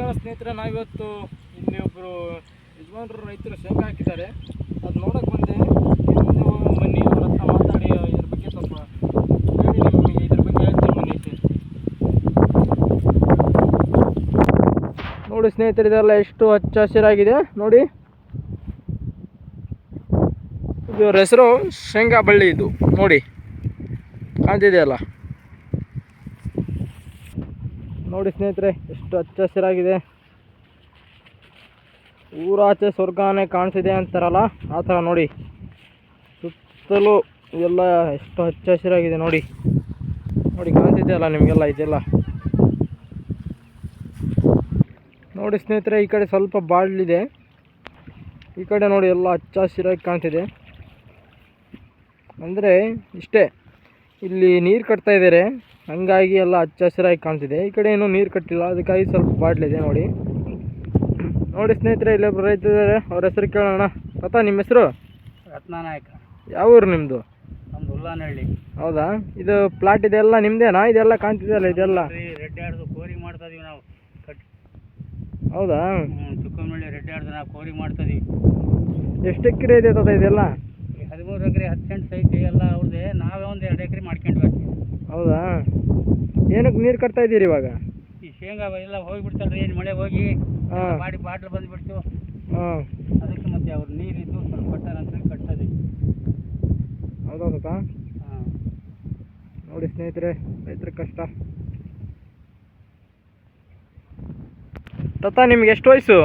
ನಮಸ್ಕಾರ ಸ್ನೇಹಿತರೆ, ನಾವಿವತ್ತು ಇಲ್ಲಿ ಒಬ್ಬರು ಯಜಮಾನರು ರೈತರು ಶೇಂಗಾ ಹಾಕಿದ್ದಾರೆ. ಅದು ನೋಡೋಕೆ ಬಂದೆ ಬನ್ನಿ ಅವ್ರ ಹತ್ರ ಮಾತಾಡಿ, ಇದ್ರ ಬಗ್ಗೆ ಸ್ವಲ್ಪ ಹೇಳಿ ನಿಮಗೆ, ಇದ್ರ ಬಗ್ಗೆ ಹೇಳ್ತೀನಿ ಬನ್ನಿ ನೋಡಿ ಸ್ನೇಹಿತರೆ, ಇದೆಲ್ಲ ಎಷ್ಟು ಹಚ್ಚ ಹಸಿರಾಗಿದೆ ನೋಡಿ. ಇದು ಹೆಸರು ಶೇಂಗಾ ಬಳ್ಳಿ ಇದು. ನೋಡಿ. ಕಾಣ್ತಿದೆಯಲ್ಲ? ನೋಡಿ ಸ್ನೇಹಿತರೆ, ಎಷ್ಟು ಹಚ್ಚ ಹಸಿರಾಗಿದೆ ಊರಾಚೆ ಸ್ವರ್ಗನೇ ಕಾಣಿಸಿದೆ ಅಂತಾರಲ್ಲ, ಆ ಥರ ನೋಡಿ. ಸುತ್ತಲೂ ಎಲ್ಲ ಎಷ್ಟು ಹಚ್ಚ ಹಸಿರಾಗಿದೆ ನೋಡಿ ನೋಡಿ ಕಾಣ್ತಿದೆಯಲ್ಲ ನಿಮಗೆಲ್ಲ ಇದೆಲ್ಲ. ನೋಡಿ ಸ್ನೇಹಿತರೆ, ಈ ಕಡೆ ಸ್ವಲ್ಪ ಬಾಡ್ಲಿದೆ ಈ ಕಡೆ ನೋಡಿ ಎಲ್ಲ ಹಚ್ಚ ಹಸಿರಾಗಿ ಕಾಣ್ತಿದೆ. ಅಂದರೆ, ಇಷ್ಟೇ. ಇಲ್ಲಿ ನೀರು ಕಟ್ತಾ ಇದ್ದಾರೆ ಹಂಗಾಗಿ ಎಲ್ಲ ಹಚ್ಚ ಹಸಿರಾಗಿ ಕಾಣ್ತಿದೆ. ಈ ಕಡೆ ಏನೂ ನೀರು ಕಟ್ಟಿಲ್ಲ. ಅದಕ್ಕಾಗಿ ಸ್ವಲ್ಪ ಬಾಡ್ಲಿದೆ ನೋಡಿ. ನೋಡಿ ಸ್ನೇಹಿತರೆ ಇಲ್ಲೊಬ್ರು ರೈತ ಇದ್ದಾರೆ ಅವ್ರ ಹೆಸರು ಕೇಳೋಣ. ತಾತ ನಿಮ್ಮ ಹೆಸರು? ರತ್ನಾನಾಯಕ. ಯಾವ ಊರು ನಿಮ್ಮದು ನಮ್ದು ಉಲ್ಲಾನಹಳ್ಳಿ ಹೌದಾ? ಇದು ಪ್ಲಾಟ್ ಇದೆಲ್ಲ ನಿಮ್ಮದೇನಾ ಇದೆಲ್ಲ ಕಾಣ್ತಿದೆಯಲ್ಲ ಇದೆಲ್ಲ? ಕೋರಿ ಮಾಡ್ತಾ ಇದೀವಿ ನಾವು. ಕಟ್ ಹೌದಾ? ಚಿಕ್ಕಮಳ್ಳಿ ರೆಡ್ ಆಡ್ದು ನಾವು ಕೋರಿ ಮಾಡ್ತಾ ಇದೀವಿ. ಎಷ್ಟು ಎಕರೆ ಇದೆ ತಾತ ಇದೆಲ್ಲ? ಹದಿಮೂರು ಎಕರೆ ಹತ್ತು ಸೆಂಟ್ ಸೈಟ್ ಎಲ್ಲ ಅವ್ರದ್ದೇ ನಾವೇ ಒಂದು ಎರಡು ಎಕರೆ ಮಾಡ್ಕೊಂಡ್ವಿ ಹೌದಾ? ಏನಕ್ಕೆ ನೀರು ಕಟ್ತಾ ಇದ್ದೀರಿ ಇವಾಗ? ಈ ಶೇಂಗಾ ಎಲ್ಲ ಹೋಗಿಬಿಡ್ತಲ್ರಿ ಏನು ಮಳೆ ಹೋಗಿ ಹಾಂ. ಬಾಡಿ ಬಾಟ್ಲು ಬಂದುಬಿಡ್ತು. ಹಾಂ. ಅದಕ್ಕೆ ಮತ್ತೆ ಅವ್ರು ನೀರಿದ್ದು ಸ್ವಲ್ಪ ಕಟ್ಟಾರ ಅಂತ ಕಟ್ಟೋದು ಹೌದಾ ತಾತ ಹಾಂ. ನೋಡಿ ಸ್ನೇಹಿತರೆ ರೈತರ ಕಷ್ಟ. ತಾತ ನಿಮ್ಗೆ ಎಷ್ಟು ವಯಸ್ಸು?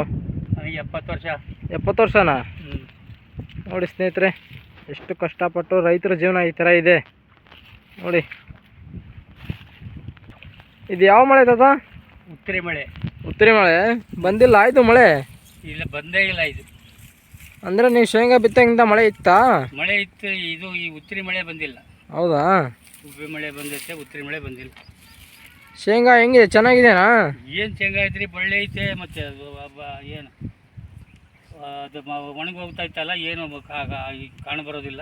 ನನಗೆ ಎಪ್ಪತ್ತು ವರ್ಷ. ಎಪ್ಪತ್ತು ವರ್ಷನಾ? ಹ್ಞೂ ನೋಡಿ ಸ್ನೇಹಿತರೆ ಎಷ್ಟು ಕಷ್ಟಪಟ್ಟು ರೈತರ ಜೀವನ ಈ ಥರ ಇದೆ. ನೋಡಿ ಇದು ಯಾವ ಮಳೆ ತಾತ? ಉತ್ತರಿ ಮಳೆ. ಉತ್ತರಿ ಮಳೆ? ಬಂದಿಲ್ಲ ಆಯ್ತು ಮಳೆ? ಇಲ್ಲ ಬಂದೇ ಇಲ್ಲ ಇದು. ಅಂದ್ರೆ ನೀವು ಶೇಂಗಾ ಬಿತ್ತಂಗಿಂದ ಮಳೆ ಇತ್ತಾ? ಮಳೆ ಇತ್ತು ಇದು ಈ ಉತ್ತರಿ ಮಳೆ ಬಂದಿಲ್ಲ. ಹೌದಾ? ಉಬ್ಬಿ ಮಳೆ ಬಂದೈತೆ ಉತ್ತರಿ ಮಳೆ ಬಂದಿಲ್ಲ. ಶೇಂಗಾ ಹೆಂಗಿದೆ ಚೆನ್ನಾಗಿದೆನಾ? ಏನು ಶೇಂಗಾ ಐತ್ರಿ ಬಳ್ಳಿ ಐತೆ ಮತ್ತೆ ಅದು ಅಬ್ಬ- ಏನು? ಅದು ಒಣಗಿ ಹೋಗ್ತಾ ಇತ್ತಲ್ಲ ಏನು ಕಾಣ ಬರೋದಿಲ್ಲ.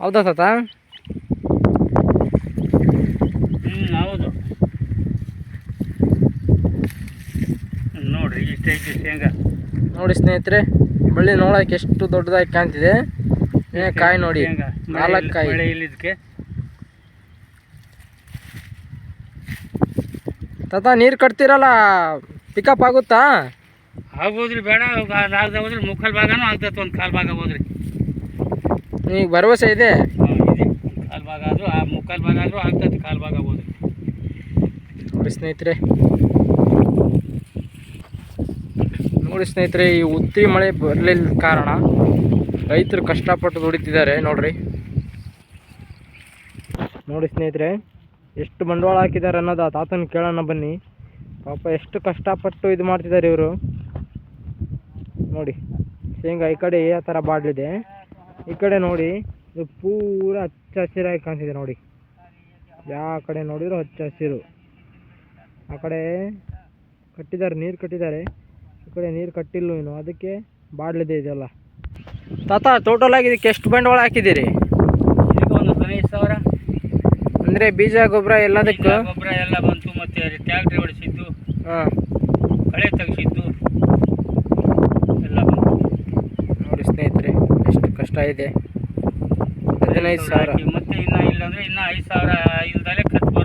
ಹೌದಾ ತಾತ ಹ್ಞೂ ಹೌದು ಶೇಂಗಾ. ನೋಡಿ ಸ್ನೇಹಿತರೆ ಬಳ್ಳಿ ನೋಡೋಕೆ ಎಷ್ಟು ದೊಡ್ಡದಾಗಿ ಕಾಣ್ತಿದೆ. ಕಾಯಿ ನೋಡಿ ನಾಲ್ಕು ಕಾಯಿ. ಇಲ್ಲಿದ್ದಕ್ಕೆ. ತಾತ ನೀರು ಕಟ್ತಿರಲ್ಲ? ಪಿಕಪ್ ಆಗುತ್ತಾ? ಆಗೋದ್ರಿ ಬೇಡ ನಾಲ್ಕು ಹೋದ್ರಿ ಮುಕ್ಕಾಲು ಭಾಗನೂ ಆಗ್ತೈತೆ ಒಂದು ಕಾಲು ಭಾಗ ಹೋದ್ರಿ. ಈಗ ಭರವಸೆ ಇದೆ? ಕಾಲು ಭಾಗ ಆದರೂ ಆ ಮುಕ್ಕಾಲು ಭಾಗ ಆದರೂ ಆಗ್ತೈತೆ ಕಾಲು ಭಾಗ ಹೋದ್ರಿ. ನೋಡಿ ಸ್ನೇಹಿತರೆ ನೋಡಿ ಸ್ನೇಹಿತರೆ, ಈ ಉತ್ತಿ ಮಳೆ ಬರಲಿಲ್ಲ ಕಾರಣ ರೈತರು ಕಷ್ಟಪಟ್ಟು ದುಡಿತಿದ್ದಾರೆ ನೋಡ್ರಿ. ನೋಡಿ ಸ್ನೇಹಿತರೆ, ಎಷ್ಟು ಬಂಡವಾಳ ಹಾಕಿದ್ದಾರೆ ಅನ್ನೋದು ಆ ತಾತನ ಕೇಳೋಣ ಬನ್ನಿ. ಪಾಪ ಎಷ್ಟು ಕಷ್ಟಪಟ್ಟು ಇದು ಮಾಡ್ತಿದ್ದಾರೆ ಇವರು. ನೋಡಿ, ಶೇಂಗಾ ಈ ಕಡೆ ಯಾವ ಥರ ಬಾಡ್ಲಿದೆ. ಈ ಕಡೆ ನೋಡಿ, ಇದು ಪೂರ ಹಚ್ಚ ಹಸಿರಾಗಿ ಕಾಣ್ತಿದೆ ನೋಡಿ. ಯಾವ ಕಡೆ ನೋಡಿದ್ರು ಹಚ್ಚ ಹಸಿರು. ಆ ಕಡೆ ಕಟ್ಟಿದ್ದಾರೆ, ನೀರು ಕಟ್ಟಿದ್ದಾರೆ. ಈ ಕಡೆ ನೀರು ಕಟ್ಟಿಲ್ಲ ಇನ್ನು. ಅದಕ್ಕೆ ಬಾಡ್ಲಿದೆ ಇದೆಲ್ಲ. ತಾತ ಟೋಟಲ್ ಆಗಿ ಇದಕ್ಕೆ ಎಷ್ಟು ಬಂಡವಾಳ ಹಾಕಿದ್ದೀರಿ? ಇದಕ್ಕೆ ಒಂದು ಹದಿನೈದು ಸಾವಿರ. ಅಂದರೆ ಬೀಜ ಗೊಬ್ಬರ ಎಲ್ಲದಕ್ಕೂ? ಗೊಬ್ಬರ ಎಲ್ಲ ಬಂತು ಮತ್ತೆ ಟ್ಯಾಕ್ಟ್ರಿ ಹೊಡಿಸಿದ್ದು. ಹಾಂ. ಕಳೆ ತೆಗೆಸಿದ್ದು. ಎಲ್ಲ ಬಂತು. ನೋಡಿ ಸ್ನೇಹಿತರೆ ಎಷ್ಟು ಕಷ್ಟ ಇದೆ. ಹದಿನೈದು ಸಾವಿರ. ಮತ್ತೆ ಇನ್ನ ಇಲ್ಲ ಅಂದ್ರೆ ಇನ್ನ ಐದು ಸಾವಿರ ಇಲ್ದಲೇ ಖರ್ಚು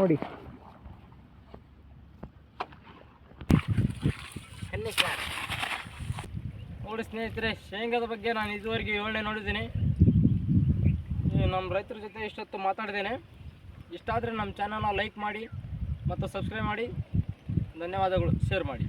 ನೋಡಿ. ನೋಡಿ ಸ್ನೇಹಿತರೆ, ಶೇಂಗಾದ ಬಗ್ಗೆ ನಾನು ಇದುವರೆಗೆ ಏಳನೇ ನೋಡಿದ್ದೀನಿ. ನಮ್ಮ ರೈತರ ಜೊತೆ ಇಷ್ಟೊತ್ತು ಮಾತಾಡಿದ್ದೇನೆ. ಇಷ್ಟಾದರೆ ನಮ್ಮ ಚಾನಲ್ನ ಲೈಕ್ ಮಾಡಿ ಮತ್ತು ಸಬ್ಸ್ಕ್ರೈಬ್ ಮಾಡಿ. ಧನ್ಯವಾದಗಳು. ಶೇರ್ ಮಾಡಿ.